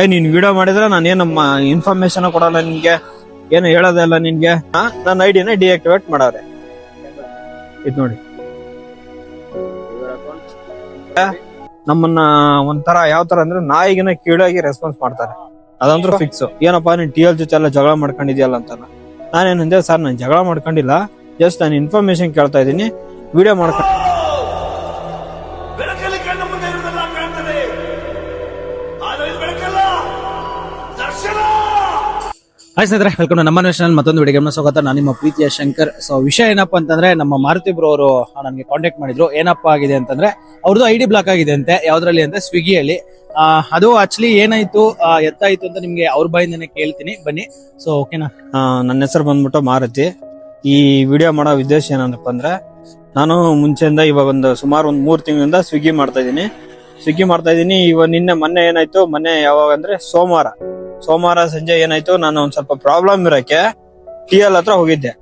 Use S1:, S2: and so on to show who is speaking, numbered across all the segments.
S1: ಏ ನೀನ್ ವಿಡಿಯೋ ಮಾಡಿದ್ರೆ ನಾನು ಏನಮ್ಮ ಇನ್ಫಾರ್ಮೇಶನ್ ಕೊಡಲ್ಲ ನಿನ್ಗೆ? ಏನು ಹೇಳೋದಲ್ಲ ನಿನ್ಗೆ? ನನ್ನ ಐಡಿನ ಡಿಆಕ್ಟಿವೇಟ್ ಮಾಡವ್ರೆ. ಇದು ನೋಡಿ. ನಮ್ಮನ್ನ ಒಂಥರ ಯಾವ ತರ ಅಂದ್ರೆ ನಾಯಿಗಿನ ಕೀಳಾಗಿ ರೆಸ್ಪಾನ್ಸ್ ಮಾಡ್ತಾರೆ. ಅದಂದ್ರೆ ಫಿಕ್ಸ್ ಏನಪ್ಪಾ ನೀನ್ ಟಿ ಎಲ್ ಜೊತೆ ಎಲ್ಲ ಜಗಳ ಮಾಡ್ಕೊಂಡಿದ್ಯಲ್ಲ ಅಂತ ನಾನೇನಂದೆ ಸರ್ ನಾನು ಜಗಳ ಮಾಡ್ಕೊಂಡಿಲ್ಲ. ಜಸ್ಟ್ ನಾನು ಇನ್ಫಾರ್ಮೇಶನ್ ಕೇಳ್ತಾ ಇದ್ದೀನಿ. ವಿಡಿಯೋ ಮಾಡ್ಕೊಂಡು
S2: ಹಾಯ್ ಸ್ನೇಹಿತರೆ ವೆಲ್ಕಮ್ ನಮ್ಮ ನ್ಯಾಷನಲ್ ಮತ್ತೊಂದು ವಿಡಿಯೋಗೆ ಸ್ವಾಗತ. ನಾನು ನಿಮ್ಮ ಪ್ರೀತಿಯ ಶಂಕರ್. ಸೊ ವಿಷಯ ಏನಪ್ಪಾ ಅಂತಂದ್ರೆ, ನಮ್ಮ ಮಾರುತಿ ಬ್ರೋ ಅವರು ನನಗೆ ಕಾಂಟ್ಯಾಕ್ಟ್ ಮಾಡಿದ್ರು. ಏನಪ್ಪಾ ಆಗಿದೆ ಅಂತಂದ್ರೆ ಅವ್ರದ್ದು ಐ ಡಿ ಬ್ಲಾಕ್ ಆಗಿದೆ ಅಂತೆ, ಯಾವ್ದ್ರಲ್ಲಿ ಅಂದ್ರೆ ಸ್ವಿಗ್ಗಿಯಲ್ಲಿ ಅದು ಆಕ್ಚುಲಿ ಏನಾಯ್ತು? ಎತ್ತಾಯ್ತು ಅಂತ ನಿಮ್ಗೆ ಅವ್ರ ಬಾಯಿಂದನೆ ಕೇಳ್ತೀನಿ. ಬನ್ನಿ. ಸೊ ಓಕೆನಾ
S1: ನನ್ನ ಹೆಸರು ಬಂದ್ಬಿಟ್ಟು ಮಾರುತಿ. ಈ ವಿಡಿಯೋ ಮಾಡೋ ಉದ್ದೇಶ ಏನಪ್ಪ ಅಂದ್ರೆ, ನಾನು ಮುಂಚೆಯಿಂದ ಇವಾಗ ಒಂದು ಸುಮಾರು ಒಂದು ಮೂರು ತಿಂಗಳಿಂದ ಸ್ವಿಗ್ಗಿ ಮಾಡ್ತಾ ಇದ್ದೀನಿ. ಸ್ವಿಗ್ಗಿ ಮಾಡ್ತಾ ಇದ್ದೀನಿ. ಇವಾಗ ನಿನ್ನೆ ಮೊನ್ನೆ ಏನಾಯ್ತು? ಮೊನ್ನೆ ಯಾವಾಗ ಅಂದ್ರೆ ಸೋಮವಾರ. ಸೋಮವಾರ ಸಂಜೆ ಏನಾಯ್ತು, ನಾನು ಒಂದ್ ಸ್ವಲ್ಪ ಪ್ರಾಬ್ಲಮ್ ಇರಕ್ಕೆ ಟಿ ಎಲ್ ಹತ್ರ ಹೋಗಿದ್ದೆ.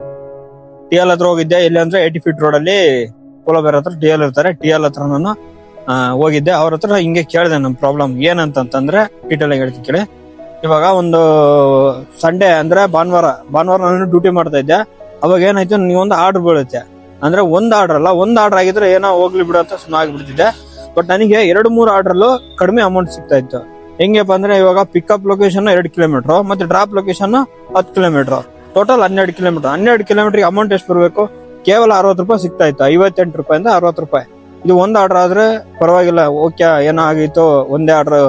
S1: ಟಿ ಎಲ್ ಹತ್ರ ಹೋಗಿದ್ದೆ ಇಲ್ಲಿ ಅಂದ್ರೆ ಏಟಿ ಫೀಟ್ ರೋಡ್ ಅಲ್ಲಿ ಕೋಲಬೇರ್ ಹತ್ರ ಟಿ ಎಲ್ ಇರ್ತಾರೆ. ಟಿ ಎಲ್ ಹತ್ರ ನಾನು ಹೋಗಿದ್ದೆ. ಅವ್ರ ಹತ್ರ ಹಿಂಗೆ ಕೇಳಿದೆ ನಮ್ ಪ್ರಾಬ್ಲಮ್ ಏನಂತಂತಂದ್ರೆ ಡೀಟೇಲ್ ಆಗಿ ಹೇಳ್ತೀನಿ ಕೇಳಿ. ಇವಾಗ ಒಂದು ಸಂಡೇ ಅಂದ್ರೆ ಭಾನುವಾರ ಭಾನುವಾರ ನಾನು ಡ್ಯೂಟಿ ಮಾಡ್ತಾ ಇದ್ದೆ. ಅವಾಗ ಏನಾಯ್ತು ಒಂದು ಆರ್ಡರ್ ಬೀಳುತ್ತೆ. ಅಂದ್ರೆ ಒಂದ್ ಆರ್ಡರ್ ಅಲ್ಲ, ಒಂದ್ ಆರ್ಡರ್ ಆಗಿದ್ರೆ ಏನೋ ಹೋಗ್ಲಿ ಬಿಡು ಅಂತ ಸುಮ್ಮನೆ ಆಗ್ಬಿಡ್ತಿದ್ದೆ. ಬಟ್ ನನಗೆ ಎರಡು ಮೂರು ಆರ್ಡರ್ ಕಡಿಮೆ ಅಮೌಂಟ್ ಸಿಗ್ತಾ ಇತ್ತು. ಹೆಂಗಪ್ಪ ಅಂದ್ರೆ ಇವಾಗ ಪಿಕಪ್ ಲೊಕೇಶನ್ ಎರಡು ಕಿಲೋಮೀಟರ್ ಮತ್ತೆ ಡ್ರಾಪ್ ಲೊಕೇಶನ್ ಹತ್ತು ಕಿಲೋಮೀಟರ್ ಟೋಟಲ್ ಹನ್ನೆರಡು ಕಿಲೋಮೀಟರ್ ಹನ್ನೆರಡು ಕಿಲೋಮೀಟರ್ ಅಮೌಂಟ್ ಎಷ್ಟು ಬರಬೇಕು? ಕೇವಲ ಅರವತ್ತು ರೂಪಾಯಿ ಸಿಗ್ತಾ ಇತ್ತು. ಐವತ್ತೆಂಟು ರೂಪಾಯಿಂದ ಅರವತ್ತು ರೂಪಾಯಿ. ಇದು ಒಂದು ಆರ್ಡರ್ ಆದ್ರೆ ಪರವಾಗಿಲ್ಲ. ಓಕೆ ಏನೋ ಆಗಿತ್ತು ಒಂದೇ ಆರ್ಡರ್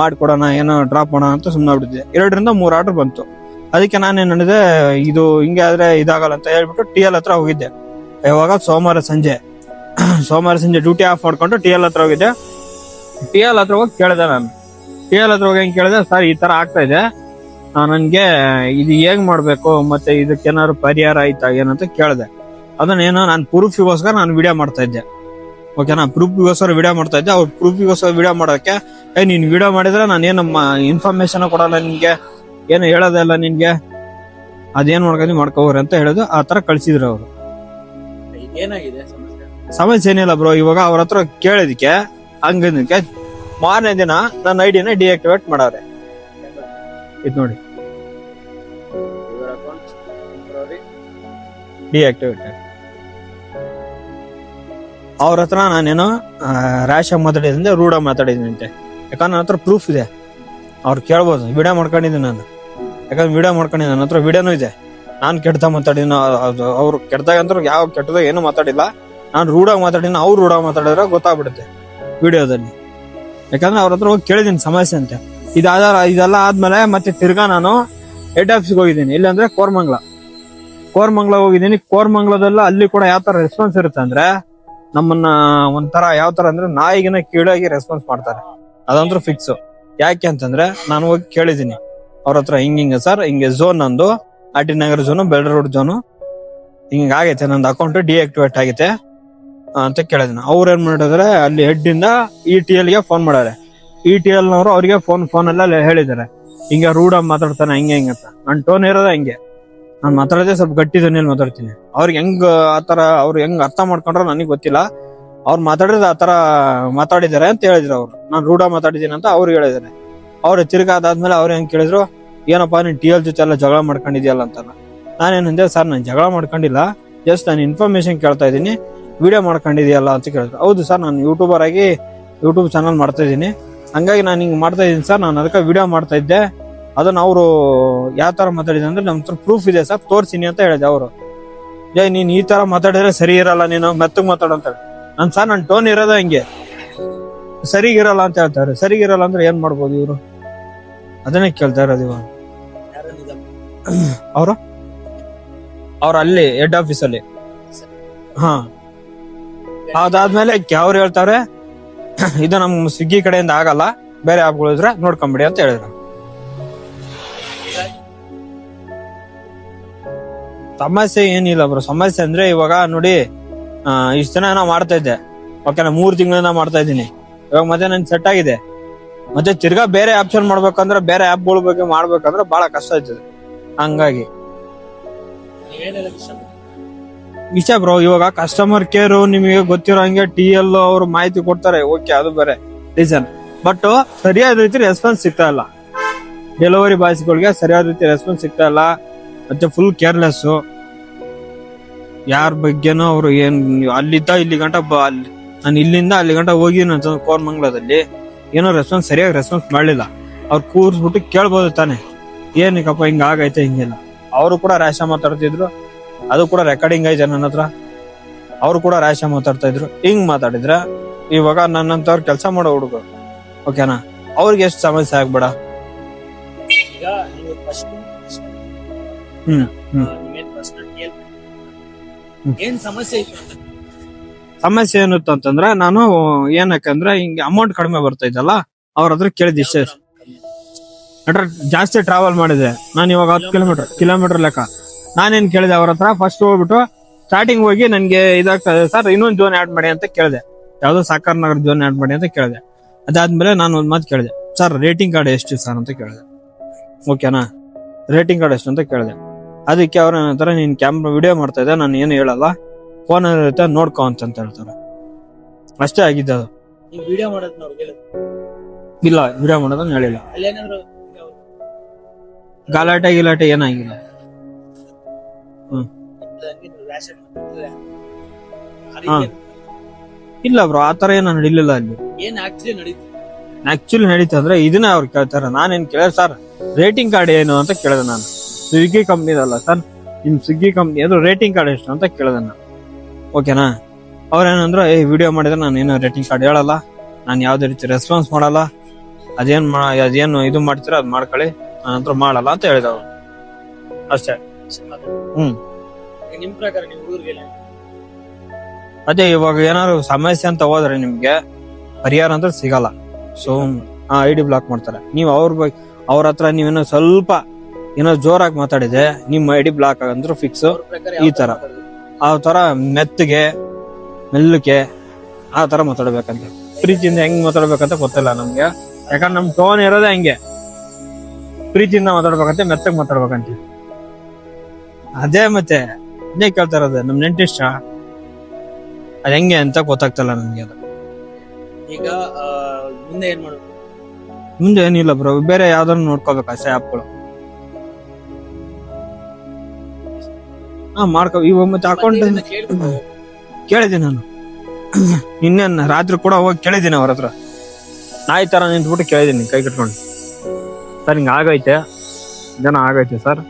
S1: ಮಾಡ್ಕೊಡೋಣ, ಏನೋ ಡ್ರಾಪ್ ಮಾಡೋಣ ಅಂತ ಸುಮ್ಮನೆ ಬಿಟ್ಟಿದ್ದೆ ಎರಡರಿಂದ ಮೂರು ಆರ್ಡರ್ ಬಂತು. ಅದಕ್ಕೆ ನಾನೇನು ಹೇಳಿದೆ ಇದು ಹಿಂಗೆ ಆದ್ರೆ ಇದಾಗಲ್ಲ ಅಂತ ಹೇಳ್ಬಿಟ್ಟು ಟಿ ಎಲ್ ಹತ್ರ ಹೋಗಿದ್ದೆ. ಯಾವಾಗ ಸೋಮವಾರ ಸಂಜೆ. ಸೋಮವಾರ ಸಂಜೆ ಡ್ಯೂಟಿ ಆಫ್ ಮಾಡ್ಕೊಂಡು ಟಿ ಎಲ್ ಹತ್ರ ಹೋಗಿದ್ದೆ. ಟಿ ಎಲ್ ಹತ್ರ ಹೋಗಿ ಕೇಳಿದೆ ನಾನು. ಹತ್ರ ಹೋಗಿ ಹೆಂಗ್ ಕೇಳಿದೆ ಸರ್ ಈ ತರ ಆಗ್ತಾ ಇದೆ. ನನಗೆ ಇದು ಹೇಗ್ ಮಾಡ್ಬೇಕು? ಮತ್ತೆ ಇದಕ್ಕೆ ಏನಾದ್ರು ಪರಿಹಾರ ಆಯ್ತಾ? ಏನಂತ ಕೇಳಿದೆ. ಅದನ್ನೇನೋ ನಾನು ಪ್ರೂಫಿಗೋಸ್ಕರ ನಾನು ವಿಡಿಯೋ ಮಾಡ್ತಾ ಇದ್ದೆ. ಓಕೆನಾ ಪ್ರೂಫಿಗೋಸ್ಕರ ವಿಡಿಯೋ ಮಾಡ್ತಾ ಇದ್ದೆ. ಅವ್ರು ಪ್ರೂಫಿಗೋಸ್ಕರ ವಿಡಿಯೋ ಮಾಡೋಕೆ ಏ ನೀನ್ ವಿಡಿಯೋ ಮಾಡಿದ್ರೆ ನಾನು ಏನು ಇನ್ಫಾರ್ಮೇಶನ್ ಕೊಡಲ್ಲ ನಿನ್ಗೆ? ಏನು ಹೇಳೋದಲ್ಲ ನಿನ್ಗೆ? ಅದೇನ್ ಮಾಡ್ಕೊಂಡು ಮಾಡ್ಕೋವ್ರಿ ಅಂತ ಹೇಳೋದು ಆ ತರ ಕಳ್ಸಿದ್ರು ಅವರು.
S2: ಏನಾಗಿದೆ
S1: ಸಮಸ್ಯೆ? ಏನಿಲ್ಲ ಬ್ರೋ ಇವಾಗ ಅವ್ರ ಹತ್ರ ಕೇಳಿದಕ್ಕೆ ಹಂಗದಕ್ಕೆ ಮಾರನೇ ದಿನ ನನ್ನ ಐಡಿನ ಡಿಆಕ್ಟಿವೇಟ್ ಮಾಡವ್ರೆ. ಇದು ನೋಡಿ. ಡಿಆಕ್ಟಿವೇಟ್ ಅವ್ರ ಹತ್ರ ನಾನೇನು ರ್ಯಾಶ್ ಆಗಿ ಮಾತಾಡಿದ್ರೆ ಮಾತಾಡಿದ್ದೀನಿ ಅಂತೆ ಯಾಕಂದ್ರೆ ನನ್ನ ಹತ್ರ ಪ್ರೂಫ್ ಇದೆ. ಅವ್ರು ಕೇಳ್ಬೋದು. ವಿಡಿಯೋ ಮಾಡ್ಕೊಂಡಿದ್ದೀನಿ ನಾನು. ಯಾಕಂದ್ರೆ ವಿಡಿಯೋ ಮಾಡ್ಕೊಂಡಿದ್ದೀನಿ. ನನ್ನ ಹತ್ರ ವಿಡಿಯೋನೂ ಇದೆ. ನಾನು ಕೆಟ್ಟದ ಮಾತಾಡಿನ ಅವ್ರು ಕೆಟ್ಟದಾಗ ಅಂತ ಯಾವ ಕೆಟ್ಟದಾಗ ಏನು ಮಾತಾಡಿಲ್ಲ. ನಾನು ರೂಢಾಗಿ ಮಾತಾಡಿನ ಅವ್ರು ರೂಢಾಗಿ ಮಾತಾಡಿದ್ರೆ ಗೊತ್ತಾಗ್ಬಿಡುತ್ತೆ. ವಿಡಿಯೋದಲ್ಲಿ ಯಾಕಂದ್ರೆ ಅವ್ರ ಹತ್ರ ಹೋಗಿ ಕೇಳಿದೀನಿ ಸಮಸ್ಯೆ ಅಂತ. ಇದಾದ ಇದೆಲ್ಲ ಆದ್ಮೇಲೆ ಮತ್ತೆ ತಿರ್ಗಾ ನಾನು ಹೆಡ್ ಆಫೀಸ್ಗೆ ಹೋಗಿದ್ದೀನಿ. ಇಲ್ಲಾಂದ್ರೆ ಕೋರ್ಮಂಗ್ಲ. ಕೋರ್ಮಂಗ್ಲ ಹೋಗಿದ್ದೀನಿ. ಕೋರ್ಮಂಗ್ಲದಲ್ಲ ಅಲ್ಲಿ ಕೂಡ ಯಾವ ತರ ರೆಸ್ಪಾನ್ಸ್ ಇರುತ್ತೆ ಅಂದ್ರೆ ನಮ್ಮನ್ನ ಒಂಥರ ಯಾವ ತರ ಅಂದ್ರೆ ನಾಯಿಗಿನ ಕೀಳಾಗಿ ರೆಸ್ಪಾನ್ಸ್ ಮಾಡ್ತಾರೆ. ಅದಂದ್ರೂ ಫಿಕ್ಸ್ ಯಾಕೆ ಅಂತಂದ್ರೆ ನಾನು ಹೋಗಿ ಕೇಳಿದೀನಿ ಅವ್ರ ಹತ್ರ ಹಿಂಗ ಹಿಂಗ ಸರ್, ಹಿಂಗೆ ಝೋನ್ ನಂದು, R T Nagar zone belt road zone ಹಿಂಗ ಆಗೈತೆ, ನಂದು ಅಕೌಂಟ್ ಡಿಆಕ್ಟಿವೇಟ್ ಆಗೈತೆ. ಅಂತ ಕೇಳಿದ್ ಅವ್ರು ಏನ್ ಮಾಡಿದ್ರೆ, ಅಲ್ಲಿ ಹೆಡ್ ಇಂದ ಇ ಟಿ ಎಲ್ಗೆ ಫೋನ್ ಮಾಡಾರೆ ಇ ಟಿ ಎಲ್ ನವರು ಅವ್ರಿಗೆ ಫೋನ್ ಫೋನ್ ಎಲ್ಲ ಹೇಳಿದ್ದಾರೆ. ಹಿಂಗೆ ರೂಢ ಮಾತಾಡ್ತಾನೆ, ಹಿಂಗೆ ಹಿಂಗೆ ಅಂತ. ನನ್ನ ಟೋನ್ ಇರೋದ ಹಿಂಗೆ. ನಾನು ಮಾತಾಡದೆ ಸ್ವಲ್ಪ ಗಟ್ಟಿ ಧ್ವನಿಯಲ್ಲಿ ಮಾತಾಡ್ತೀನಿ. ಅವ್ರಿಗೆ ಹೆಂಗ್ ಆತರ ಅವ್ರು ಹೆಂಗ್ ಅರ್ಥ ಮಾಡ್ಕೊಂಡ್ರ ನನಗೆ ಗೊತ್ತಿಲ್ಲ. ಅವ್ರು ಮಾತಾಡಿದ್ರೆ ಆತರ ಮಾತಾಡಿದ್ದಾರೆ ಅಂತ ಹೇಳಿದ್ರು ಅವ್ರು. ನಾನು ರೂಢ ಮಾತಾಡಿದ್ದೀನಿ ಅಂತ ಅವ್ರು ಹೇಳಿದ್ದಾರೆ. ಅವ್ರು ತಿರ್ಗಾ ಅದಾದ್ಮೇಲೆ ಅವ್ರು ಹೆಂಗ್ ಕೇಳಿದ್ರು, ಏನಪ್ಪಾ, ನೀನ್ ಟಿ ಎಲ್ ಜೊತೆ ಎಲ್ಲ ಜಗಳ ಮಾಡ್ಕೊಂಡಿದ್ಯಲ್ಲ ಅಂತ ನಾನೇನಂದೆ ಸರ್, ನಾನು ಜಗಳ ಮಾಡ್ಕೊಂಡಿಲ್ಲ. ಜಸ್ಟ್ ನಾನು ಇನ್ಫಾರ್ಮೇಶನ್ ಕೇಳ್ತಾ ಇದ್ದೀನಿ. ವಿಡಿಯೋ ಮಾಡ್ಕೊಂಡಿದೆಯಲ್ಲ ಅಂತ ಕೇಳಿದ್ರು. ಹೌದು ಸರ್ ನಾನು ಯೂಟ್ಯೂಬರ್ ಆಗಿ ಯೂಟ್ಯೂಬ್ ಚಾನಲ್ ಮಾಡ್ತಾ ಇದ್ದೀನಿ. ಹಂಗಾಗಿ ನಾನು ಹಿಂಗೆ ಮಾಡ್ತಾ ಇದ್ದೀನಿ ಸರ್ ನಾನು ಅದಕ್ಕೆ ವಿಡಿಯೋ ಮಾಡ್ತಾ ಇದ್ದೆ. ಅದನ್ನು ಅವರು ಯಾವ ಥರ ಮಾತಾಡಿದೆ ಅಂದರೆ ನಮ್ಮ ಹತ್ರ ಪ್ರೂಫ್ ಇದೆ ಸರ್ ತೋರಿಸೀನಿ ಅಂತ ಹೇಳಿದೆ ಅವರು. ಏ ನೀನು ಈ ಥರ ಮಾತಾಡಿದ್ರೆ ಸರಿ ಇರಲ್ಲ ನೀನು ಮೆತ್ತಗೆ ಮಾತಾಡು ಅಂತ ಹೇಳಿ. ನಾನು ಸರ್ ನನ್ನ ಟೋನ್ ಇರೋದ ಹಂಗೆ. ಸರಿಗಿರಲ್ಲ ಅಂತ ಹೇಳ್ತಾರೆ. ಸರಿಗಿರಲ್ಲ ಅಂದ್ರೆ ಏನು ಮಾಡ್ಬೋದು ಇವರು? ಅದನ್ನೇ ಕೇಳ್ತಾ ಇರೋದು ಇವಾಗ. ಅವರು? ಅವ್ರು ಅಲ್ಲಿ ಹೆಡ್ ಆಫೀಸಲ್ಲಿ ಹಾಂ ಹಾ. ಅದಾದ್ಮೇಲೆ ಅವ್ರು ಹೇಳ್ತಾರೆ, ಇದು ನಮ್ ಸ್ವಿಗ್ಗಿ ಕಡೆಯಿಂದ ಆಗಲ್ಲ, ಬೇರೆ ಆಪ್ಗಳು ಇದ್ರೆ ನೋಡ್ಕೊಂಬಿಡಿ ಅಂತ ಹೇಳಿದ್ರು. ಸಮಸ್ಯೆ ಏನಿಲ್ಲ ಬ್ರೋ, ಸಮಸ್ಯೆ ಅಂದ್ರೆ ಇವಾಗ ನೋಡಿ ಇಷ್ಟು ಜನ ನಾ ಮಾಡ್ತಾ ಇದ್ದೆ. ಓಕೆನಾ ಮೂರ್ ತಿಂಗಳಿಂದ ಮಾಡ್ತಾ ಇದ್ದೀನಿ. ಇವಾಗ ಮತ್ತೆ ನನ್ ಸೆಟ್ ಆಗಿದೆ. ಮತ್ತೆ ತಿರ್ಗಾ ಬೇರೆ ಆಪ್ಷನ್ ಮಾಡ್ಬೇಕಂದ್ರೆ ಬೇರೆ ಆಪ್ಗಳ ಬಗ್ಗೆ ಮಾಡ್ಬೇಕಂದ್ರೆ ಬಹಳ ಕಷ್ಟ ಆಯ್ತದೆ. ಹಂಗಾಗಿ. ಇಷ್ಟ ಬ್ರೋ ಇವಾಗ ಕಸ್ಟಮರ್ ಕೇರ್ ನಿಮಗೆ ಗೊತ್ತಿರೋ ಹಂಗೆ ಟಿ ಎಲ್ ಅವರು ಮಾಹಿತಿ ಕೊಡ್ತಾರೆ ಓಕೆ ಅದು ಬೇರೆ ರೀಸನ್ ಬಟ್ ಸರಿಯಾದ ರೀತಿ ರೆಸ್ಪಾನ್ಸ್ ಸಿಗ್ತಾ ಇಲ್ಲ. ಡೆಲಿವರಿ ಬಾಯ್ಸ್ಗಳಿಗೆ ಸರಿಯಾದ ರೀತಿ ರೆಸ್ಪಾನ್ಸ್ ಸಿಗ್ತಾ ಇಲ್ಲ. ಮತ್ತೆ ಫುಲ್ ಕೇರ್ಲೆಸ್ಸು ಯಾರ ಬಗ್ಗೆನೂ ಅವರು ಏನ್, ಅಲ್ಲಿದ್ದ ಇಲ್ಲಿ ಗಂಟ ಅಲ್ಲಿ, ನಾನು ಇಲ್ಲಿಂದ ಅಲ್ಲಿ ಗಂಟ ಹೋಗಿ ನನ್ನ ಕೋರ್ಮಂಗ್ಲದಲ್ಲಿ ಏನೋ ರೆಸ್ಪಾನ್ಸ್ ಸರಿಯಾಗಿ ರೆಸ್ಪಾನ್ಸ್ ಮಾಡಲಿಲ್ಲ. ಅವ್ರು ಕೂರಿಸ್ಬಿಟ್ಟು ಕೇಳ್ಬೋದು ತಾನೆ. ಏನಕ್ಕಪ್ಪ ಹಿಂಗ ಆಗೈತೆ, ಹಿಂಗೆಲ್ಲ. ಅವರು ಕೂಡ ರಾಶ ಮಾತಾಡ್ತಿದ್ರು. ಅದು ಕೂಡ ರೆಕಾರ್ಡಿಂಗ್ ಐತೆ ನನ್ನ ಹತ್ರ. ಅವ್ರು ಕೂಡ ರಾಶ ಮಾತಾಡ್ತಾ ಇದ್ರು. ಹಿಂಗ್ ಮಾತಾಡಿದ್ರ ಇವಾಗ ನನ್ನಂತವ್ರು ಕೆಲಸ ಮಾಡೋ ಹುಡುಗರು. ಓಕೆನಾ ಅವ್ರಿಗೆ ಎಷ್ಟು ಸಮಸ್ಯೆ ಆಗ್ಬೇಡ. ಹ್ಮ್, ಹ್ಮ್.
S2: ಏನ್ ಸಮಸ್ಯೆ
S1: ಸಮಸ್ಯೆ ಏನಿತ್ತು ಅಂತಂದ್ರೆ ನಾನು ಏನಕ್ಕಂದ್ರೆ ಹಿಂಗೆ ಅಮೌಂಟ್ ಕಡಿಮೆ ಬರ್ತಾ ಇದ್ದಲ್ಲ ಅವ್ರ ಹತ್ರ ಕೇಳಿದ್ ಇಷ್ಟೇ. ಜಾಸ್ತಿ ಟ್ರಾವೆಲ್ ಮಾಡಿದೆ. ನಾನು ಇವಾಗ ಹತ್ತು ಕಿಲೋಮೀಟರ್ ಕಿಲೋಮೀಟರ್ ಲೆಕ್ಕ. ನಾನೇನ್ ಕೇಳಿದೆ ಅವ್ರ ಹತ್ರ? ಫಸ್ಟ್ ಹೋಗ್ಬಿಟ್ಟು ಸ್ಟಾರ್ಟಿಂಗ್ ಹೋಗಿ ನನಗೆ ಇದಾಗ್ತದೆ ಸರ್ ಇನ್ನೊಂದು ಜೋನ್ ಆಡ್ ಮಾಡಿ ಅಂತ ಕೇಳಿದೆ. ಯಾವುದೋ ಸಾಕಾರ್ ನಗರ ಜೋನ್ ಆಡ್ ಮಾಡಿ ಅಂತ ಕೇಳಿದೆ. ಅದಾದ್ಮೇಲೆ ನಾನು ಒಂದು ಮಾತು ಕೇಳಿದೆ. ಸರ್ ರೇಟಿಂಗ್ ಕಾರ್ಡ್ ಎಷ್ಟು ಸರ್ ಅಂತ ಕೇಳಿದೆ. ಓಕೆನಾ ರೇಟಿಂಗ್ ಕಾರ್ಡ್ ಎಷ್ಟು ಅಂತ ಕೇಳಿದೆ. ಅದಕ್ಕೆ ಅವ್ರ ಏನಂತಾರೆ ನೀನ್ ಕ್ಯಾಮ್ರಾ ವಿಡಿಯೋ ಮಾಡ್ತಾ ಇದ್ದೆ ನಾನು ಏನು ಹೇಳಲ್ಲ. ಫೋನ್ ಇರುತ್ತೆ ನೋಡ್ಕೊ ಅಂತ ಹೇಳ್ತಾರೆ. ಅಷ್ಟೇ ಆಗಿದ್ದು ಅದು.
S2: ವಿಡಿಯೋ
S1: ಇಲ್ಲ ವಿಡಿಯೋ ಮಾಡೋದನ್ನ ಹೇಳಿಲ್ಲ. ಗಲಾಟೆ ಗಿಲಾಟೆ ಏನಾಗಿಲ್ಲ. ಹಾ. ಇಲ್ಲ ಬ್ರೋ ಆತರ ಏನೋ ನಡಿಲಿಲ್ಲ ಅಲ್ಲಿ.
S2: ಏನ್ ಆಕ್ಚುಲಿ ನಡೀತು?
S1: ಆಕ್ಚುಲಿ ನಡೀತಂದ್ರೆ ಅಂದ್ರೆ ಇದನ್ನ ಅವ್ರು ಕೇಳ್ತಾರೆ. ನಾನೇನ್ ಕೇಳ ಸರ್. ರೇಟಿಂಗ್ ಕಾರ್ಡ್ ಏನು ಅಂತ ಕೇಳಿದೆ ನಾನು. ಸ್ವಿಗ್ಗಿ ಕಂಪ್ನಿದಲ್ಲ ಸರ್. ನಿಮ್ ಸ್ವಿಗ್ಗಿ ಕಂಪ್ನಿ ಅದು ರೇಟಿಂಗ್ ಕಾರ್ಡ್ ಎಷ್ಟು ಅಂತ ಕೇಳಿದೆ ನಾನು. ಓಕೆನಾ ಅವ್ರೇನಂದ್ರೆ ಏ ವಿಡಿಯೋ ಮಾಡಿದ್ರೆ ನಾನು ಏನೋ ರೇಟಿಂಗ್ ಕಾರ್ಡ್ ಹೇಳಲ್ಲ. ನಾನು ಯಾವ್ದೇ ರೀತಿ ರೆಸ್ಪಾನ್ಸ್ ಮಾಡಲ್ಲ. ಅದೇನ್ ಮಾ ಅದೇನು ಇದು ಮಾಡ್ತೀರಾ ಅದ್ ಮಾಡ್ಕೊಳ್ಳಿ. ನಾನಂತ್ರ ಹತ್ರ ಮಾಡಲ್ಲ ಅಂತ ಹೇಳಿದ ಅವ್ರು. ಅಷ್ಟೇ. ಹ್ಮ್.
S2: ನಿಮ್ ಪ್ರಕಾರ ಹುಡುಗರಿಗೆ
S1: ಅದೇ ಇವಾಗ ಏನಾದ್ರು ಸಮಸ್ಯೆ ಅಂತ ಹೋದ್ರೆ ನಿಮ್ಗೆ ಪರಿಹಾರ ಅಂತ ಸಿಗಲ್ಲ. ಸೊ ಐ ಡಿ ಬ್ಲಾಕ್ ಮಾಡ್ತಾರೆ. ನೀವು ಅವ್ರ ಬಗ್ಗೆ ಅವ್ರ ಹತ್ರ ನೀವೇನೋ ಸ್ವಲ್ಪ ಏನೋ ಜೋರಾಗಿ ಮಾತಾಡಿದೆ ನಿಮ್ಮ ಐ ಡಿ ಬ್ಲಾಕ್ ಆಗಂದ್ರು ಫಿಕ್ಸ್ ಈ ತರ. ಆ ತರ ಮೆತ್ತಗೆ ಮೆಲ್ಲಕ್ಕೆ ಆ ತರ ಮಾತಾಡ್ಬೇಕಂತ. ಪ್ರೀತಿಯಿಂದ ಹೆಂಗ್ ಮಾತಾಡ್ಬೇಕಂತ ಗೊತ್ತಿಲ್ಲ ನಮ್ಗೆ. ಯಾಕಂದ್ರೆ ನಮ್ ಟೋನ್ ಇರೋದೇ ಹಂಗೆ. ಪ್ರೀತಿಯಿಂದ ಮಾತಾಡ್ಬೇಕಂತ ಮೆತ್ತಗ್ ಮಾತಾಡ್ಬೇಕಂತ. ಅದೇ ಮತ್ತೆ. ಅದೇ ಕೇಳ್ತಾ ಇರೋದು ನಮ್ ನೆಂಟಿಷ್ಟ ಅದ್ ಹೆಂಗೆ ಅಂತ ಗೊತ್ತಾಗ್ತಲ್ಲ ನನ್ಗೆ ಅದು.
S2: ಈಗ ಆ, ಮುಂದೆ ಏನ್ ಮಾಡೋದು
S1: ಮುಂದೆ ಏನಿಲ್ಲ ಬ್ರೋ ಬೇರೆ ಯಾವ್ದಾರು ನೋಡ್ಕೋಬೇಕು ಆಸೆ ಆಪ್ಗಳು ಹಾ ಮಾಡ್ಕೋ ಇವಾಗ ಮತ್ತೆ ಅಕೌಂಟ್
S2: ಇದನ್ನ
S1: ನಾನು. ನಿನ್ನೆ ರಾತ್ರಿ ಕೂಡ ಹೋಗಿ ಕೇಳಿದ್ದೀನಿ ಅವ್ರ ಹತ್ರ. ನಾಯಿ ತರ ನಿಂತ್ಬಿಟ್ಟು ಕೇಳಿದ್ದೀನಿ ಕೈ ಕಟ್ಕೊಂಡು. ಸರ್ ಹಿಂಗ ಆಗೈತೆ. ಜನ ಆಗೈತೆ ಸರ್.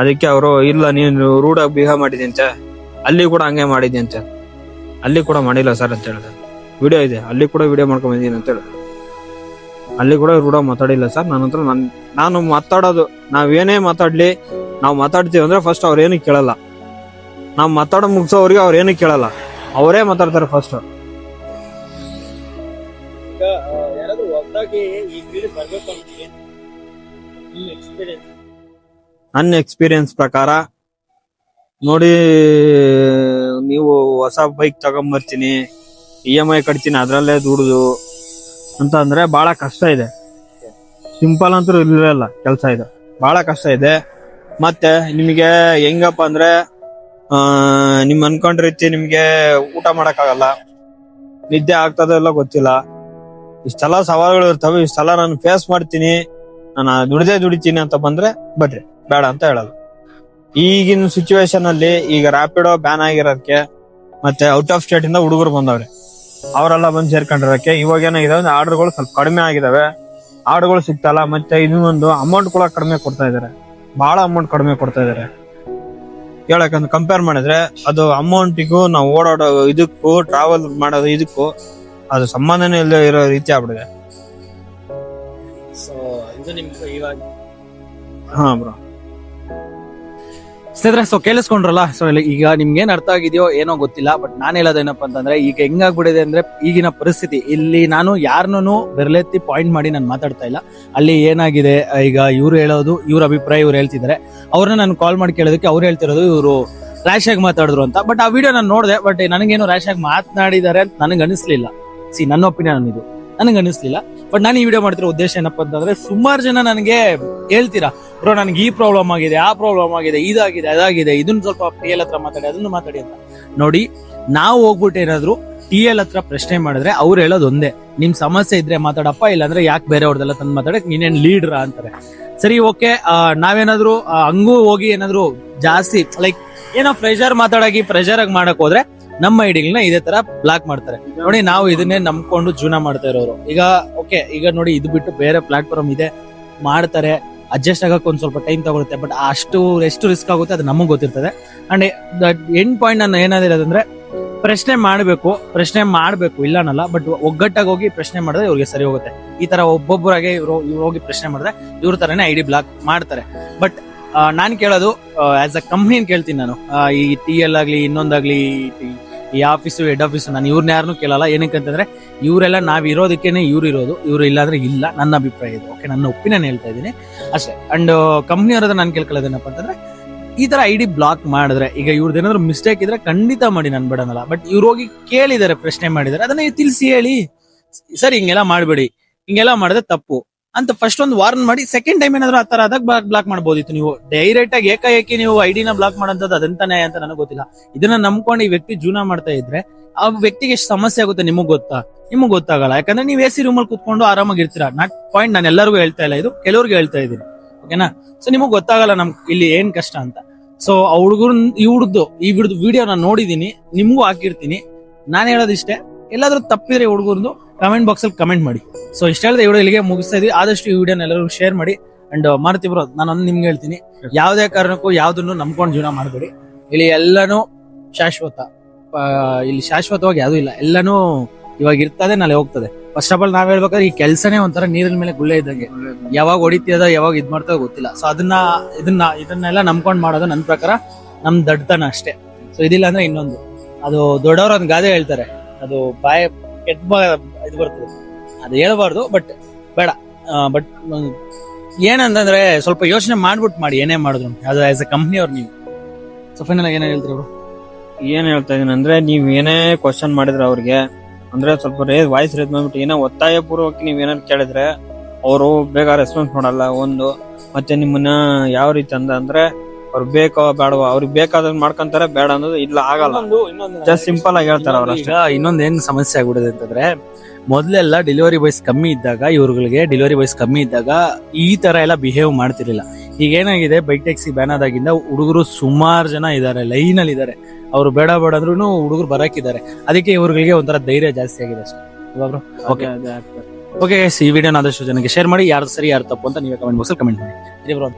S1: ಅದಕ್ಕೆ ಅವರು, ಇಲ್ಲ, ನೀನು ರೂಢಾಗಿ ಬಿಹೇವ್ ಮಾಡಿದ್ಯಂತೆ ಅಲ್ಲಿ ಕೂಡ ಹಂಗೆ ಮಾಡಿದ್ಯಂತೆ ಅಲ್ಲಿ ಕೂಡ ಮಾಡಿಲ್ಲ ಸರ್ ಅಂತ ಹೇಳಿದೆ ವಿಡಿಯೋ ಇದೆ. ಅಲ್ಲಿ ಕೂಡ ವಿಡಿಯೋ ಮಾಡ್ಕೊಂಡ್ ಬಂದೀನಿ ಅಂತ ಹೇಳಿದೆ ಅಲ್ಲಿ ಕೂಡ ರೂಢ ಮಾತಾಡಿಲ್ಲ ಸರ್ ನನ್ನ ಹತ್ರ ನನ್, ನಾನು ಮಾತಾಡೋದು ನಾವೇನೇ ಮಾತಾಡ್ಲಿ, ನಾವು ಮಾತಾಡ್ತೀವಿ ಅಂದ್ರೆ ಫಸ್ಟ್ ಅವ್ರೇನು ಕೇಳಲ್ಲ. ನಾವು ಮಾತಾಡೋ ಮುಗಿಸೋವ್ರಿಗೆ ಅವ್ರು ಏನು ಕೇಳಲ್ಲ. ಅವರೇ ಮಾತಾಡ್ತಾರೆ ಫಸ್ಟ್
S2: ಯಾರಾದ್ರೂ ಹೊಸದಾಗಿ ಈ ಫೀಲ್ಡ್ ಬರ್ಬೇಕು ಅಂತ ಎಕ್ಸ್ಪೀರಿಯನ್ಸ್
S1: ನನ್ನ ಎಕ್ಸ್ಪೀರಿಯನ್ಸ್ ಪ್ರಕಾರ, ನೋಡಿ, ನೀವು ಹೊಸ ಬೈಕ್ ತಗೊಂಬರ್ತೀನಿ ಇ ಎಂ ಐ ಕಟ್ತೀನಿ, ಅದರಲ್ಲೇ ದುಡ್ದು ಅಂತ ಅಂದ್ರೆ ಬಹಳ ಕಷ್ಟ ಇದೆ. ಸಿಂಪಲ್ ಅಂತೂ ಇರಲಿಲ್ಲ ಕೆಲಸ ಇದೆ. ಬಹಳ ಕಷ್ಟ ಇದೆ. ಮತ್ತೆ ನಿಮಗೆ ಹೆಂಗಪ್ಪ ಅಂದ್ರೆ ನಿಮ್ ಅನ್ಕೊಂಡ ರೀತಿ ನಿಮ್ಗೆ ಊಟ ಮಾಡಕ್ಕಾಗಲ್ಲ. ನಿದ್ದೆ ಆಗ್ತದೋ ಇಲ್ಲ ಗೊತ್ತಿಲ್ಲ. ಇಷ್ಟೆಲ್ಲ ಸವಾಲುಗಳು ಇರ್ತವೆ. ಇಷ್ಟೆಲ್ಲ ನಾನು ಫೇಸ್ ಮಾಡ್ತೀನಿ. ನಾನು ದುಡಿದೇ ದುಡಿತೀನಿ ಅಂತ ಬಂದ್ರೆ ಬರ್ರಿ ಬೇಡ ಅಂತ ಹೇಳೋದು. ಈಗಿನ ಸಿಚುವೇಶನ್ ಅಲ್ಲಿ ಈಗ ರಾಪಿಡೋ ಬ್ಯಾನ್ ಆಗಿರೋದಕ್ಕೆ ಮತ್ತೆ ಔಟ್ ಆಫ್ ಸ್ಟೇಟ್ ಇಂದ ಹುಡುಗರು ಬಂದವ್ರೆ. ಅವರೆಲ್ಲ ಬಂದು ಸೇರ್ಕೊಂಡಿರೋಕೆ ಇವಾಗ ಏನಾಗಿದೆ ಆರ್ಡರ್ಗಳು ಸ್ವಲ್ಪ ಕಡಿಮೆ ಆಗಿದಾವೆ. ಆರ್ಡರ್ಗಳು ಸಿಗ್ತಲ್ಲ ಮತ್ತೆ ಇನ್ನೊಂದು ಅಮೌಂಟ್ ಕೂಡ ಕಡಿಮೆ ಕೊಡ್ತಾ ಇದಾರೆ. ಬಹಳ ಅಮೌಂಟ್ ಕಡಿಮೆ ಕೊಡ್ತಾ ಇದಾರೆ. ಹೇಳಕಂದ್ರೆ ಕಂಪೇರ್ ಮಾಡಿದ್ರೆ ಅದು ಅಮೌಂಟಿಗೂ ನಾವು ಓಡಾಡೋ ಇದಕ್ಕೂ ಟ್ರಾವೆಲ್ ಮಾಡೋದು ಇದಕ್ಕೂ ಅದು ಸಂಬಂಧನೇ ಇಲ್ಲದೆ ಇರೋ ರೀತಿ ಆಗ್ಬಿಡಿದೆ ಹಾ ಬ್ರೋ
S2: ಸ್ನೇಹಿತರೆ ಸೊ ಕೇಳಿಸ್ಕೊಂಡ್ರಲ್ಲ ಸೊ ಈಗ ನಿಮ್ಗೆ ಏನ್ ಅರ್ಥ ಆಗಿದೆಯೋ ಏನೋ ಗೊತ್ತಿಲ್ಲ ಬಟ್ ನಾನು ಹೇಳೋದೇನಪ್ಪ ಅಂತಂದ್ರೆ, ಈಗ ಹೆಂಗಾಗ್ಬಿಡಿದೆ ಅಂದ್ರೆ ಈಗಿನ ಪರಿಸ್ಥಿತಿ. ಇಲ್ಲಿ ನಾನು ಯಾರನ್ನೂ ಬೆರಳೆತ್ತಿ ಪಾಯಿಂಟ್ ಮಾಡಿ ನಾನು ಮಾತಾಡ್ತಾ ಇಲ್ಲ. ಅಲ್ಲಿ ಏನಾಗಿದೆ, ಈಗ ಇವ್ರು ಹೇಳೋದು, ಇವ್ರ ಅಭಿಪ್ರಾಯ ಇವ್ರು ಹೇಳ್ತಿದ್ದಾರೆ. ಅವ್ರನ್ನ ನಾನು ಕಾಲ್ ಮಾಡಿ ಕೇಳೋದಕ್ಕೆ ಅವ್ರು ಹೇಳ್ತಿರೋದು, ಇವರು ರ್ಯಾಶ್ ಆಗಿ ಮಾತಾಡಿದ್ರು ಅಂತ. ಬಟ್ ಆ ವಿಡಿಯೋ ನಾನು ನೋಡಿದೆ ಬಟ್ ನನಗೇನು ರ್ಯಾಶ್ ಆಗಿ ಮಾತನಾಡಿದ್ದಾರೆ ಅಂತ ನನಗೆ ಅನಿಸ್ಲಿಲ್ಲ. ಸಿ ನನ್ನ ಒಪಿನಿಯನ್ ಇದು. ನನಗೆ ಅನಿಸ್ಲಿಲ್ಲ. ಬಟ್ ನಾನು ಈ ವಿಡಿಯೋ ಮಾಡ್ತಿರೋ ಉದ್ದೇಶ ಏನಪ್ಪ ಅಂತಂದ್ರೆ, ಸುಮಾರು ಜನ ನನಗೆ ಹೇಳ್ತೀರಾ ಬ್ರೋ, ನನಗೆ ಈ ಪ್ರಾಬ್ಲಮ್ ಆಗಿದೆ, ಆ ಪ್ರಾಬ್ಲಮ್ ಆಗಿದೆ, ಇದಾಗಿದೆ, ಅದಾಗಿದೆ. ಇದನ್ನ ಸ್ವಲ್ಪ ಪಿ ಎಲ್ ಹತ್ರ ಮಾತಾಡಿ, ಅದನ್ನು ಮಾತಾಡಿ ಅಂತ. ನೋಡಿ, ನಾವು ಹೋಗ್ಬಿಟ್ಟು ಏನಾದ್ರು ಟಿ ಎಲ್ ಹತ್ರ ಪ್ರಶ್ನೆ ಮಾಡಿದ್ರೆ ಅವ್ರು ಹೇಳೋದು ಒಂದೇ. ನಿಮ್ ಸಮಸ್ಯೆ ಇದ್ರೆ ಮಾತಾಡಪ್ಪ, ಇಲ್ಲಾಂದ್ರೆ ಯಾಕೆ ಬೇರೆ ಅವ್ರದೆಲ್ಲ ತಂದು ಮಾತಾಡಕ್ ನೀನೇನ್ ಲೀಡ್ರಾ ಅಂತಾರೆ. ಸರಿ ಓಕೆ ನಾವೇನಾದ್ರು ಹಂಗೂ ಹೋಗಿ ಏನಾದ್ರು ಜಾಸ್ತಿ ಲೈಕ್ ಏನೋ ಪ್ರೆಷರ್ ಮಾತಾಡಾಗಿ ಪ್ರೆಷರ್ ಆಗಿ ಮಾಡಕ್ ಹೋದ್ರೆ ನಮ್ಮ ಐಡಿಗಳನ್ನ ಇದೇ ತರ ಬ್ಲಾಕ್ ಮಾಡ್ತಾರೆ. ನೋಡಿ, ನಾವು ಇದನ್ನೇ ನಂಬ್ಕೊಂಡು ಜೀವನ ಮಾಡ್ತಾ ಇರೋರು. ಈಗ ಓಕೆ ಈಗ ನೋಡಿ ಇದು ಬಿಟ್ಟು ಬೇರೆ ಪ್ಲಾಟ್ಫಾರ್ಮ್ ಇದೆ, ಮಾಡ್ತಾರೆ. ಅಡ್ಜಸ್ಟ್ ಆಗಕ್ಕೆ ಒಂದು ಸ್ವಲ್ಪ ಟೈಮ್ ತಗೊಳುತ್ತೆ. ಬಟ್ ಅಷ್ಟು, ಎಷ್ಟು ರಿಸ್ಕ್ ಆಗುತ್ತೆ ಅದು ನಮಗೆ ಗೊತ್ತಿರ್ತದೆ. ಅಂಡ್ ಎಂಡ್ ಪಾಯಿಂಟ್ ನಾನು ಏನಾದಿರೋದಂದ್ರೆ, ಪ್ರಶ್ನೆ ಮಾಡಬೇಕು ಪ್ರಶ್ನೆ ಮಾಡಬೇಕು ಇಲ್ಲ ಅನ್ನಲ್ಲ ಬಟ್ ಒಗ್ಗಟ್ಟಾಗಿ ಹೋಗಿ ಪ್ರಶ್ನೆ ಮಾಡಿದ್ರೆ ಇವ್ರಿಗೆ ಸರಿ ಹೋಗುತ್ತೆ. ಈ ತರ ಒಬ್ಬೊಬ್ಬರಾಗೆ ಇವ್ರು ಇವ್ರು ಹೋಗಿ ಪ್ರಶ್ನೆ ಮಾಡಿದ್ರೆ ಇವ್ರ ತರನೇ ಐ ಡಿ ಬ್ಲಾಕ್ ಮಾಡ್ತಾರೆ. ಬಟ್ ನಾನು ಕೇಳೋದು ಆಸ್ ಅ ಕಂಪ್ನಿ ಕೇಳ್ತೀನಿ ನಾನು. ಈ ಟಿ ಎಲ್ ಆಗ್ಲಿ, ಇನ್ನೊಂದಾಗ್ಲಿ ಈ- ಆಫೀಸು ಹೆಡ್ ಆಫೀಸು ನಾನು ಇವ್ರನ್ನ ಯಾರನ್ನೂ ಕೇಳಲ್ಲ. ಏನಕ್ಕಂತಂದ್ರೆ, ಇವರೆಲ್ಲ ನಾವು ಇರೋದಕ್ಕೇನೆ ಇವ್ರು ಇರೋದು ಇವರು ಇಲ್ಲಾಂದ್ರೆ ಇಲ್ಲ. ನನ್ನ ಅಭಿಪ್ರಾಯ ಇದು. ಓಕೆ ನನ್ನ ಒಪಿನಿಯನ್ ಹೇಳ್ತಾ ಇದ್ದೀನಿ. ಅಷ್ಟೇ. ಅಂಡ್ ಕಂಪ್ನಿ ಅವರದ ನಾನು ಕೇಳ್ಕೊಳ್ಳೋದೇನಪ್ಪ ಅಂತಂದ್ರೆ, ಈ ತರ ಐ ಬ್ಲಾಕ್ ಮಾಡಿದ್ರೆ, ಈಗ ಇವ್ರದ್ದು ಏನಾದ್ರು ಮಿಸ್ಟೇಕ್ ಇದ್ರೆ ಖಂಡಿತ ಮಾಡಿ, ನಾನು ಬಿಡೋಣಲ್ಲ ಬಟ್ ಇವ್ರು ಹೋಗಿ ಕೇಳಿದ್ದಾರೆ ಪ್ರಶ್ನೆ ಮಾಡಿದ್ದಾರೆ ಅದನ್ನ ತಿಳಿಸಿ ಹೇಳಿ. ಸರ್, ಹಿಂಗೆಲ್ಲ ಮಾಡಬೇಡಿ. ಹಿಂಗೆಲ್ಲ ಮಾಡಿದ್ರೆ ತಪ್ಪು. ಅಂತ ಫಸ್ಟ್ ಒಂದು ವಾರ್ನ್ ಮಾಡಿ ಸೆಕೆಂಡ್ ಟೈಮ್ ಏನಾದ್ರು ಆ ತರ ಆದಾಗ ಬ್ಲಾಕ್ ಮಾಡಬಹುದಿತ್ತು ನೀವು. ಡೈರೆಕ್ಟ್ ಆಗಿ ಏಕಾಏಕಿ ನೀವು ಐಡಿನ ಬ್ಲಾಕ್ ಮಾಡೋಂಥದ್ದು ಅದಂತಾನೆ ಅಂತ ನನಗೆ ಗೊತ್ತಿಲ್ಲ. ಇದನ್ನ ನಂಬ್ಕೊಂಡು ಈ ವ್ಯಕ್ತಿ ಜೀವನ ಮಾಡ್ತಾ ಇದ್ರೆ, ಆ ವ್ಯಕ್ತಿಗೆ ಎಷ್ಟು ಸಮಸ್ಯೆ ಆಗುತ್ತೆ ನಿಮಗ್ ಗೊತ್ತಾ? ನಿಮಗ್ ಗೊತ್ತಾಗಲ್ಲ. ಯಾಕಂದ್ರೆ ನೀವು ಎ ಸಿ ರೂಮಲ್ಲಿ ಕುತ್ಕೊಂಡು ಆರಾಮಾಗಿ ಇರ್ತೀರಾ? ನಾಟ್ ಪಾಯಿಂಟ್ ನಾನು ಎಲ್ಲರಿಗೂ ಹೇಳ್ತಾ ಇಲ್ಲ ಇದು. ಕೆಲವ್ರಿಗೆ ಹೇಳ್ತಾ ಇದ್ದೀನಿ. ಓಕೆನಾ ಸೊ ನಿಮಗ್ ಗೊತ್ತಾಗಲ್ಲ ನಮ್ ಇಲ್ಲಿ ಏನ್ ಕಷ್ಟ ಅಂತ. ಸೊ ಆ ಹುಡುಗರು ಈ ಹುಡುಗ್ದು ಈ ವಿಡಿಯೋ ನಾನು ನೋಡಿದೀನಿ, ನಿಮ್ಗೂ ಹಾಕಿರ್ತೀನಿ. ನಾನು ಹೇಳೋದಿಷ್ಟೇ. ಎಲ್ಲಾದ್ರೂ ತಪ್ಪಿದ್ರೆ ಹುಡುಗರ್ದು ಕಮೆಂಟ್ ಬಾಕ್ಸ್ ಅಲ್ಲಿ ಕಮೆಂಟ್ ಮಾಡಿ. ಸೊ ಇಷ್ಟ ಹೇಳಿದ್ರೆ ವಿಡಿಯೋ ಇಲ್ಲಿಗೆ ಮುಗಿಸ್ತಾ ಇದೀವಿ. ಆದಷ್ಟು ಈ ವಿಡಿಯೋನ ಎಲ್ಲರೂ ಶೇರ್ ಮಾಡಿ. ಅಂಡ್ ಮಾರುತಿ ಬ್ರೋ ನಾನು ಒಂದು ನಿಮ್ಗೆ ಹೇಳ್ತೀನಿ. ಯಾವುದೇ ಕಾರಣಕ್ಕೂ ಯಾವುದನ್ನು ನಂಬ್ಕೊಂಡು ಜೀವನ ಮಾಡಬೇಡಿ. ಇಲ್ಲಿ ಎಲ್ಲನೂ ಶಾಶ್ವತ. ಇಲ್ಲಿ ಶಾಶ್ವತವಾಗಿ ಯಾವುದೂ ಇಲ್ಲ. ಎಲ್ಲನೂ ಇವಾಗ ಇರ್ತದೆ ನಾಳೆ ಹೋಗ್ತದೆ. ಫಸ್ಟ್ ಆಫ್ ಆಲ್ ನಾವ್ ಹೇಳ್ಬೇಕಾದ್ರೆ ಈ ಕೆಲಸನೇ ಒಂಥರ ನೀರಿನ ಮೇಲೆ ಗುಳ್ಳೆ ಇದ್ದಂಗೆ. ಯಾವಾಗ ಹೊಡಿತೀಯದ ಯಾವಾಗ ಇದ್ ಮಾಡ್ತದ ಗೊತ್ತಿಲ್ಲ. ಸೊ ಅದನ್ನ ಇದನ್ನ ಇದನ್ನೆಲ್ಲ ನಂಬ್ಕೊಂಡ್ ಮಾಡೋದು ನನ್ನ ಪ್ರಕಾರ ನಮ್ ದಡ್ಡತನ ಅಷ್ಟೇ. ಸೊ ಇದಿಲ್ಲ ಅಂದ್ರೆ ಇನ್ನೊಂದು. ಅದು ದೊಡ್ಡವ್ರ ಒಂದ್ ಗಾದೆ ಹೇಳ್ತಾರೆ. ಅದು ಬಾಯ ಕೆಟ್ಟ ಇದು ಬರ್ತದೆ. ಅದು ಹೇಳ್ಬಾರ್ದು ಬಟ್ ಬೇಡ. ಬಟ್ ಏನಂತಂದ್ರೆ ಸ್ವಲ್ಪ ಯೋಚನೆ ಮಾಡ್ಬಿಟ್ಟು ಮಾಡಿ, ಏನೇ ಮಾಡಿದ್ರು ಅದು ಆಸ್ ಎ ಕಂಪ್ನಿ ಅವ್ರು ನೀವು. ಸೊ ಫೈನಲ್ ಏನೇ ಹೇಳ್ತೀರಿ
S1: ಏನ್ ಹೇಳ್ತಾ ಇದೀನಿ ಅಂದ್ರೆ, ನೀವ್ ಏನೇ ಕ್ವಶನ್ ಮಾಡಿದ್ರೆ ಅವ್ರಿಗೆ, ಅಂದ್ರೆ ಸ್ವಲ್ಪ ರೇ ವಾಯ್ಸ್ ರೇಸ್ ಮಾಡ್ಬಿಟ್ಟು, ಏನೋ ಒತ್ತಾಯ ಪೂರ್ವಕ್ಕೆ ನೀವ್ ಏನಾದ್ರು ಕೇಳಿದ್ರೆ, ಅವರು ಬೇಗ ರೆಸ್ಪಾನ್ಸ್ ಮಾಡಲ್ಲ ಒಂದು. ಮತ್ತೆ ನಿಮ್ಮನ್ನ ಯಾವ ರೀತಿ ಅಂದ ಅಂದ್ರೆ ಅವ್ರು ಬೇಕೋ ಬೇಡವೋ ಅವ್ರಿಗೆ ಬೇಕಾದಂಗ್ ಮಾಡ್ಕೊಂತಾರೆ ಬೇಡ ಅನ್ನೋದು ಇಲ್ಲ ಆಗಲ್ಲ. ಜಸ್ಟ್ ಸಿಂಪಲ್ ಆಗಿ ಹೇಳ್ತಾರೆ ಅವ್ರು ಅಷ್ಟೇ
S2: ಈಗ ಇನ್ನೊಂದ್ ಏನ್ ಸಮಸ್ಯೆ ಆಗ್ಬಿಡುತ್ತೆ ಅಂತಂದ್ರೆ ಮೊದ್ಲೆಲ್ಲ ಡೆಲಿವರಿ ಬಾಯ್ಸ್ ಕಮ್ಮಿ ಇದ್ದಾಗ ಇವ್ರುಗಳಿಗೆ ಡೆಲಿವರಿ ಬಾಯ್ಸ್ ಕಮ್ಮಿ ಇದ್ದಾಗ ಈ ತರ ಎಲ್ಲ ಬಿಹೇವ್ ಮಾಡ್ತಿರ್ಲಿಲ್ಲ. ಈಗ ಏನಾಗಿದೆ ಬೈಕ್ ಟ್ಯಾಕ್ಸಿ ಬ್ಯಾನ್ ಆದಾಗಿಂದ ಹುಡುಗರು ಸುಮಾರು ಜನ ಇದಾರೆ ಲೈನ್ ಅಲ್ಲಿ ಇದಾರೆ ಅವ್ರು ಬೇಡ ಬೇಡ ಅಂದ್ರೂ ಹುಡುಗರು ಬರಕಿದ್ದಾರೆ. ಅದಕ್ಕೆ ಇವ್ರುಗಳಿಗೆ ಒಂಥರ ಧೈರ್ಯ ಜಾಸ್ತಿ ಆಗಿದೆ ಅಷ್ಟೇ. ಅಲ್ವಾ ಓಕೆ ಓಕೆ ಈ ವಿಡಿಯೋನ ಆದಷ್ಟು ಜನಕ್ಕೆ ಶೇರ್ ಮಾಡಿ. ಯಾರು ಸರಿ ಯಾರು ತಪ್ಪು ಅಂತ ನೀವೇ ಕಮೆಂಟ್ ಬಾಕ್ಸ್ ಕಮೆಂಟ್ ಮಾಡಿ. ಬ್ರೋ